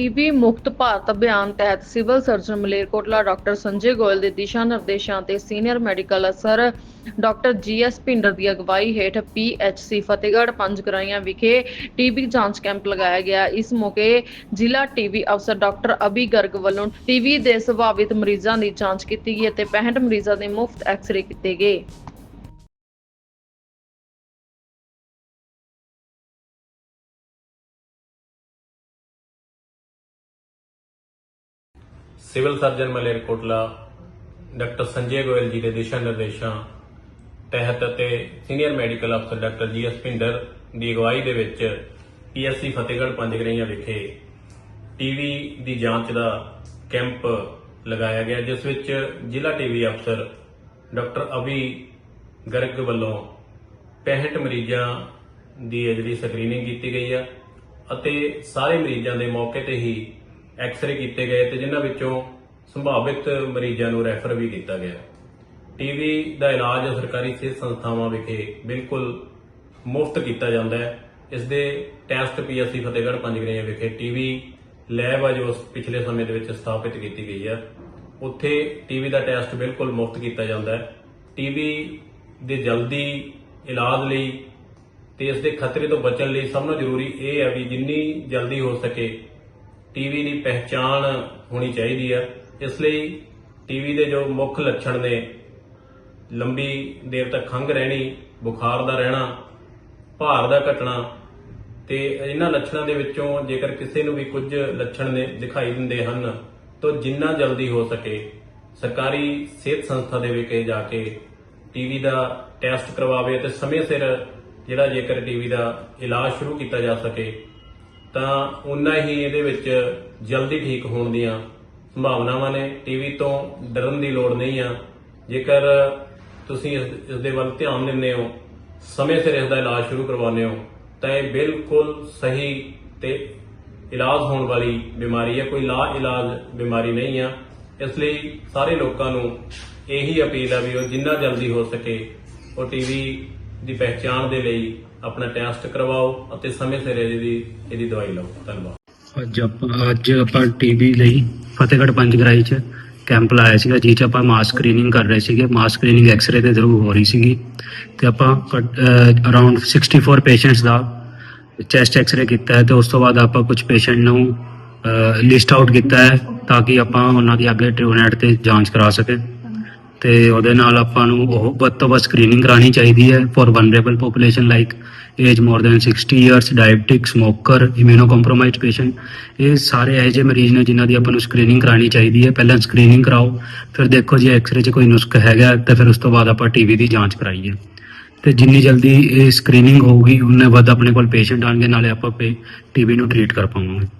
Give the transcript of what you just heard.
TB ਮੁਕਤ ਭਾਰਤ ਅਭਿਆਨ ਤਹਿਤ civil surgeon Malerkotla doctor Sanjay Goyal ਦੇ ਦਿਸ਼ਾ ਨਿਰਦੇਸ਼ਾਂ ਤੇ ਸੀਨੀਅਰ ਮੈਡੀਕਲ ਅਫਸਰ ਡਾਕਟਰ ਜੀਐਸ ਭਿੰਡਰ ਦੀ ਅਗਵਾਈ ਹੇਠ ਪੀਐਚਸੀ ਫਤਿਹਗੜ੍ਹ ਪੰਜਗਰਾਈਆਂ ਵਿਖੇ ਟੀਬੀ ਜਾਂਚ ਕੈਂਪ ਲਗਾਇਆ ਗਿਆ। ਇਸ ਮੌਕੇ ਜ਼ਿਲ੍ਹਾ ਟੀਬੀ ਅਫਸਰ ਡਾਕਟਰ ਅਭੀ ਗਰਗ ਵੱਲੋਂ ਟੀਬੀ ਦੇ ਸੰਭਾਵਿਤ ਮਰੀਜ਼ਾਂ ਦੀ ਜਾਂਚ ਕੀਤੀ ਗਈ ਅਤੇ 65 ਮਰੀਜ਼ਾਂ ਦੇ ਮੁਫਤ ਐਕਸ-ਰੇ ਕੀਤੇ ਗਏ। Civil surgeon Malerkotla doctor Sanjay Goyal ji ਦੇ ਦਿਸ਼ਾ ਨਿਰਦੇਸ਼ਾਂ ਤਹਿਤ ਅਤੇ ਸੀਨੀਅਰ ਮੈਡੀਕਲ ਅਫਸਰ ਡਾਕਟਰ ਜੀਐਸ ਭਿੰਡਰ ਦੀ ਅਗਵਾਈ ਦੇ ਵਿੱਚ ਪੀਐਸਸੀ ਫਤਿਹਗੜ੍ਹ ਪੰਜਗਰਈਆਂ ਵਿਖੇ ਟੀਵੀ ਦੀ ਜਾਂਚ ਦਾ ਕੈਂਪ ਲਗਾਇਆ ਗਿਆ, ਜਿਸ ਵਿੱਚ ਜ਼ਿਲ੍ਹਾ ਟੀਵੀ ਅਫਸਰ ਡਾਕਟਰ ਅਭੀ ਗਰਗ ਵੱਲੋਂ 65 ਮਰੀਜ਼ਾਂ ਦੀ ਜਿਹੜੀ ਸਕਰੀਨਿੰਗ ਕੀਤੀ ਗਈ ਆ ਅਤੇ ਸਾਰੇ ਮਰੀਜ਼ਾਂ ਦੇ ਮੌਕੇ ਤੇ ਹੀ ਐਕਸ-ਰੇ ਕੀਤੇ ਗਏ ਤੇ ਜਿਨ੍ਹਾਂ ਵਿੱਚੋਂ ਸੰਭਾਵਿਤ ਮਰੀਜ਼ਾਂ ਨੂੰ ਰੈਫਰ ਵੀ ਕੀਤਾ ਗਿਆ। ਟੀਵੀ ਦਾ ਇਲਾਜ ਸਰਕਾਰੀ ਸਿਹਤ ਸੰਸਥਾਵਾਂ ਵਿਖੇ ਬਿਲਕੁਲ ਮੁਫਤ ਕੀਤਾ ਜਾਂਦਾ ਹੈ। ਇਸ ਦੇ ਟੈਸਟ ਪੀਐਸਸੀ ਫਤਿਹਗੜ੍ਹ ਪੰਜਗਰਈਆਂ ਵਿਖੇ ਟੀਵੀ ਲੈਬ ਆ ਜੋ ਪਿਛਲੇ ਸਮੇਂ ਦੇ ਵਿੱਚ ਸਥਾਪਿਤ ਕੀਤੀ ਗਈ ਹੈ ਉੱਥੇ ਟੀਵੀ ਦਾ ਟੈਸਟ ਬਿਲਕੁਲ ਮੁਫਤ ਕੀਤਾ ਜਾਂਦਾ ਹੈ। ਟੀਵੀ ਦੇ ਜਲਦੀ ਇਲਾਜ ਲਈ ਤੇ ਇਸ ਦੇ ਖਤਰੇ ਤੋਂ ਬਚਣ ਲਈ ਸਭ ਤੋਂ ਜ਼ਰੂਰੀ ਇਹ ਹੈ ਵੀ ਜਿੰਨੀ ਜਲਦੀ ਹੋ ਸਕੇ ਟੀਵੀ ਦੀ ਪਹਿਚਾਣ ਹੋਣੀ ਚਾਹੀਦੀ ਹੈ ਇਸ ਲਈ ਟੀਵੀ ਦੇ ਜੋ ਮੁੱਖ ਲੱਛਣ ਨੇ, ਲੰਬੀ ਦੇਰ ਤੱਕ ਖੰਘ ਰਹਿਣੀ, ਬੁਖਾਰ ਦਾ ਰਹਿਣਾ, ਭਾਰ ਦਾ ਘਟਣਾ, ਤੇ ਇਹਨਾਂ ਲੱਛਣਾਂ ਦੇ ਵਿੱਚੋਂ ਜੇਕਰ ਕਿਸੇ ਨੂੰ ਵੀ ਕੁਝ ਲੱਛਣ ਨੇ ਦਿਖਾਈ ਦਿੰਦੇ ਹਨ, ਤਾਂ ਜਿੰਨਾ ਜਲਦੀ ਹੋ ਸਕੇ, ਸਰਕਾਰੀ ਸਿਹਤ ਸੰਸਥਾ ਦੇ ਵਿਖੇ ਜਾ ਕੇ ਟੀਵੀ ਦਾ ਟੈਸਟ ਕਰਵਾਵੇ ਤੇ ਸਮੇਂ ਸਿਰ ਜਿਹੜਾ ਜੇਕਰ ਟੀਵੀ ਦਾ ਇਲਾਜ ਸ਼ੁਰੂ ਕੀਤਾ ਜਾ ਸਕੇ ਤਾਂ ਉਨਾ ਹੀ ਇਹਦੇ ਵਿੱਚ ਜਲਦੀ ਠੀਕ ਹੋਣ ਦੀਆਂ ਸੰਭਾਵਨਾਵਾਂ ਨੇ। ਟੀਵੀ ਤੋਂ ਡਰਨ ਦੀ ਲੋੜ ਨਹੀਂ ਆ। ਜੇਕਰ ਤੁਸੀਂ ਇਸ ਇਸ ਦੇ ਵੱਲ ਧਿਆਨ ਦਿੰਦੇ ਹੋ, ਸਮੇਂ ਸਿਰ ਇਸ ਦਾ ਇਲਾਜ ਸ਼ੁਰੂ ਕਰਵਾਉਂਦੇ ਹੋ, ਤਾਂ ਇਹ ਬਿਲਕੁਲ ਸਹੀ ਤੇ ਇਲਾਜ ਹੋਣ ਵਾਲੀ ਬਿਮਾਰੀ ਹੈ। ਕੋਈ ਲਾ ਇਲਾਜ ਬਿਮਾਰੀ ਨਹੀਂ ਆ। ਇਸ ਲਈ ਸਾਰੇ ਲੋਕਾਂ ਨੂੰ ਇਹੀ ਅਪੀਲ ਆ ਵੀ ਉਹ ਜਿੰਨਾ ਜਲਦੀ ਹੋ ਸਕੇ ਉਹ ਟੀਵੀ ਦੀ ਪਹਿਚਾਣ ਦੇ ਲਈ ਆਪਣਾ ਟੈਸਟ ਕਰਵਾਓ ਅਤੇ ਸਮੇਂ ਸਿਰ ਇਹਦੀ ਇਹਦੀ ਦਵਾਈ ਲਓ। ਧੰਨਵਾਦ। ਅੱਜ ਆਪਾਂ ਅੱਜ ਆਪਾਂ ਟੀਬੀ ਲਈ ਫਤਿਹਗੜ੍ਹ ਪੰਜਗਰਾਈ ਚ ਕੈਂਪ ਲਾਇਆ ਸੀਗਾ, ਜਿਹ ਚ ਆਪਾਂ ਮਾਸ ਸਕਰੀਨਿੰਗ ਕਰ ਰਹੇ ਸੀਗੇ। ਮਾਸ ਸਕਰੀਨਿੰਗ ਐਕਸ-ਰੇ ਦੇ ਥਰੂ ਹੋ ਰਹੀ ਸੀਗੀ। ਤੇ ਆਪਾਂ ਅਰਾਊਂਡ 64 ਪੇਸ਼ੈਂਟਸ ਦਾ ਚੈਸਟ ਐਕਸ-ਰੇ ਕੀਤਾ ਹੈ ਤੇ ਉਸ ਤੋਂ ਬਾਅਦ ਆਪਾਂ ਕੁਝ ਪੇਸ਼ੈਂਟ ਨੂੰ ਲਿਸਟ ਆਊਟ ਕੀਤਾ ਹੈ ਤਾਂ ਕਿ ਆਪਾਂ ਉਹਨਾਂ ਦੀ ਅੱਗੇ ਟ੍ਰਿਬੂਨੈਟ ਤੇ ਜਾਂਚ ਕਰਾ ਸਕੇ ਤੇ ਉਹਦੇ ਨਾਲ ਆਪਾਂ ਨੂੰ ਉਹ ਵੱਧ ਤੋਂ ਵੱਧ ਸਕਰੀਨਿੰਗ ਕਰਾਣੀ ਚਾਹੀਦੀ ਹੈ for vulnerable population like age more than 60 years diabetic smoker immunocompromised patient ਇਹ ਸਾਰੇ ਇਹੋ ਜਿਹੇ ਮਰੀਜ਼ ਨੇ ਜਿਨ੍ਹਾਂ ਦੀ ਆਪਾਂ ਨੂੰ ਸਕਰੀਨਿੰਗ ਕਰਾਣੀ ਚਾਹੀਦੀ ਹੈ। ਪਹਿਲਾਂ ਸਕਰੀਨਿੰਗ ਕਰਾਓ, ਫਿਰ ਦੇਖੋ ਜੇ ਐਕਸ-ਰੇ 'ਚ ਕੋਈ ਨੁਸਖ ਹੈਗਾ ਤਾਂ ਫਿਰ ਉਸ ਤੋਂ ਬਾਅਦ ਆਪਾਂ ਟੀਵੀ ਦੀ ਜਾਂਚ ਕਰਾਈਏ। ਤੇ ਜਿੰਨੀ ਜਲਦੀ ਇਹ ਸਕਰੀਨਿੰਗ ਹੋਊਗੀ, ਉਨੇ ਵੱਧ ਆਪਣੇ ਕੋਲ ਪੇਸ਼ੈਂਟ ਆਣਗੇ ਨਾਲੇ ਆਪਾਂ ਟੀਵੀ ਨੂੰ ਟ੍ਰੀਟ ਕਰ ਪਾਵਾਂਗੇ।